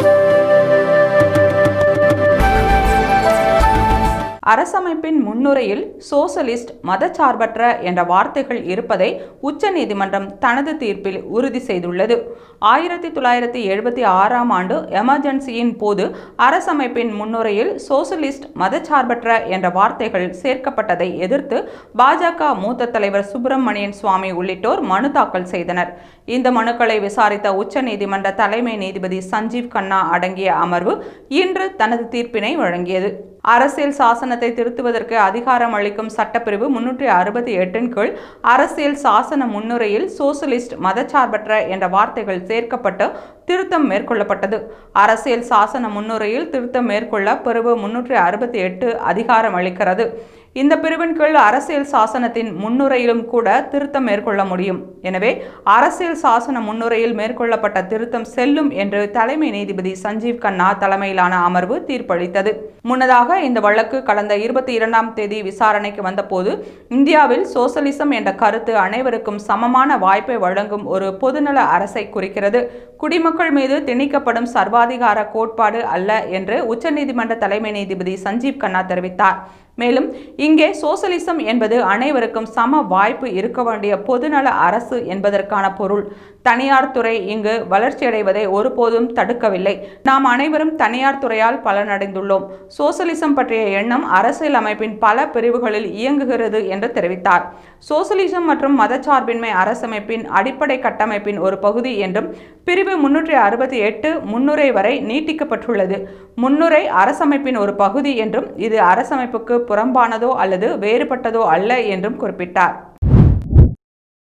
Thank you. அரசமைப்பின் முன்னுரையில் socialist மதச்சார்பற்ற என்ற வார்த்தைகள் இருப்பதை உச்சநீதிமன்றம் தனது தீர்ப்பில் உறுதி செய்துள்ளது. ஆயிரத்தி தொள்ளாயிரத்தி எழுபத்தி ஆறாம் ஆண்டு எமர்ஜென்சியின் போது அரசமைப்பின் முன்னுரையில் சோசலிஸ்ட் மதச்சார்பற்ற என்ற வார்த்தைகள் சேர்க்கப்பட்டதை எதிர்த்து பாஜக மூத்த தலைவர் சுப்பிரமணியன் சுவாமி உள்ளிட்டோர் மனு தாக்கல் செய்தனர். இந்த மனுக்களை விசாரித்த உச்சநீதிமன்ற தலைமை நீதிபதி சஞ்சீவ் கண்ணா அடங்கிய அமர்வு இன்று தனது தீர்ப்பினை வழங்கியது. அரசியல் சாசன சாசனத்தை திருத்துவதற்கு அதிகாரம் அளிக்கும் சட்டப்பிரிவு முன்னூற்றி அறுபத்தி எட்டின் கீழ் அரசியல் சாசன முன்னுரையில் சோசலிஸ்ட் மதச்சார்பற்ற என்ற வார்த்தைகள் சேர்க்கப்பட்டு திருத்தம் மேற்கொள்ளப்பட்டது. அரசியல் சாசன முன்னுரையில் திருத்தம் மேற்கொள்ள பிரிவு முன்னூற்றி அறுபத்தி எட்டு அதிகாரம் அளிக்கிறது. இந்த பிரிவின் கீழ் அரசியல் சாசனத்தின் முன்னுரையிலும் கூட திருத்தம் மேற்கொள்ள முடியும். எனவே அரசியல் சாசன முன்னுரையில் மேற்கொள்ளப்பட்ட திருத்தம் செல்லும் என்று தலைமை நீதிபதி சஞ்சீவ் கண்ணா தலைமையிலான அமர்வு தீர்ப்பளித்தது. முன்னதாக இந்த வழக்கு கடந்த இருபத்தி இரண்டாம் தேதி விசாரணைக்கு வந்தபோது இந்தியாவில் சோசலிசம் என்ற கருத்து அனைவருக்கும் சமமான வாய்ப்பை வழங்கும் ஒரு பொதுநல அரசை குறிக்கிறது. குடிமக்கள் மீது திணிக்கப்படும் சர்வாதிகார கோட்பாடு அல்ல என்று உச்சநீதிமன்ற தலைமை நீதிபதி சஞ்சீவ் கண்ணா தெரிவித்தார். மேலும் இங்கே சோசலிசம் என்பது அனைவருக்கும் சம வாய்ப்பு இருக்க வேண்டிய பொதுநல அரசு என்பதற்கான பொருள். தனியார் துறை இங்கு வளர்ச்சியடைவதை ஒருபோதும் தடுக்கவில்லை. நாம் அனைவரும் தனியார் துறையால் பலனடைந்துள்ளோம். சோசலிசம் பற்றிய எண்ணம் அரசியல் அமைப்பின் பல பிரிவுகளில் இயங்குகிறது என்று தெரிவித்தார். சோசலிசம் மற்றும் மதச்சார்பின்மை அரசமைப்பின் அடிப்படை கட்டமைப்பின் ஒரு பகுதி என்றும் பிரிவு முன்னூற்றி அறுபத்தி எட்டு முன்னுரை வரை நீட்டிக்கப்பட்டுள்ளது. முன்னுரை அரசமைப்பின் ஒரு பகுதி என்றும் இது அரசமைப்புக்கு புறம்பானதோ அல்லது வேறுபட்டதோ அல்ல என்றும் குறிப்பிட்டார்.